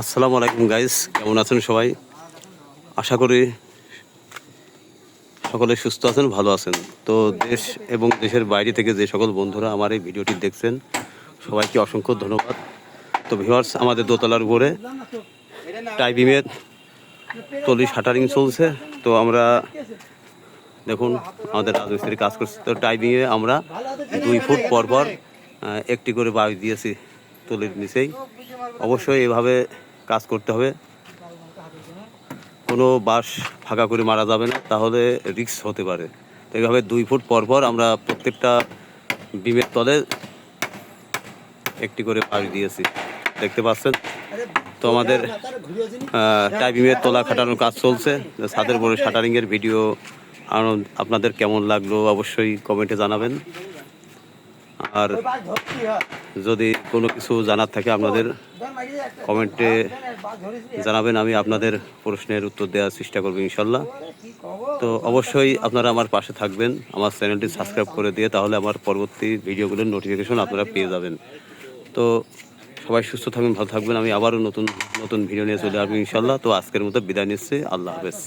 আসসালামু আলাইকুম গাইস কেমন আছেন সবাই? আশা করি সকলে সুস্থ আছেন, ভালো আছেন। তো দেশ এবং দেশের বাইরে থেকে যে সকল বন্ধুরা আমার এই ভিডিওটি দেখছেন, সবাইকে অসংখ্য ধন্যবাদ। তো ভিউয়ার্স আমাদের দোতলার উপরে টাইবিমের তলি শাটারিং চলছে। তো আমরা দেখুন, আমাদের রাজমিস্ত্রি কাজ করছে। তো টাইমিংয়ে আমরা দুই ফুট পর পর একটি করে বাড়ি দিয়েছি তলির নিচেই। অবশ্যই এভাবে কাজ করতে হবে। কোনো বাঁশ ফাঁকা করে মারা যাবে না, তাহলে রিস্ক হতে পারে। এইভাবে দুই ফুট পর পর আমরা প্রত্যেকটা বিমের তলে একটি করে বাড়ি দিয়েছি। দেখতে পাচ্ছেন? তো আমাদের টাইপিংয়ের তোলা খাটানোর কাজ চলছে। ছাদের উপরে শাটারিংয়ের ভিডিও আপনাদের কেমন লাগল অবশ্যই কমেন্টে জানাবেন। আর যদি কোনো কিছু জানার থাকে আপনাদের কমেন্টে জানাবেন, আমি আপনাদের প্রশ্নের উত্তর দেওয়ার চেষ্টা করব ইনশাল্লাহ। তো অবশ্যই আপনারা আমার পাশে থাকবেন, আমার চ্যানেলটি সাবস্ক্রাইব করে দিয়ে, তাহলে আমার পরবর্তী ভিডিওগুলোর নোটিফিকেশন আপনারা পেয়ে যাবেন। তো সবাই সুস্থ থাকবেন, ভালো থাকবেন, আমি আবারও নতুন নতুন ভিডিও নিয়ে চলে আসব ইনশাল্লাহ। তো আজকের মতো বিদায় নিচ্ছি, আল্লাহ হাফেজ।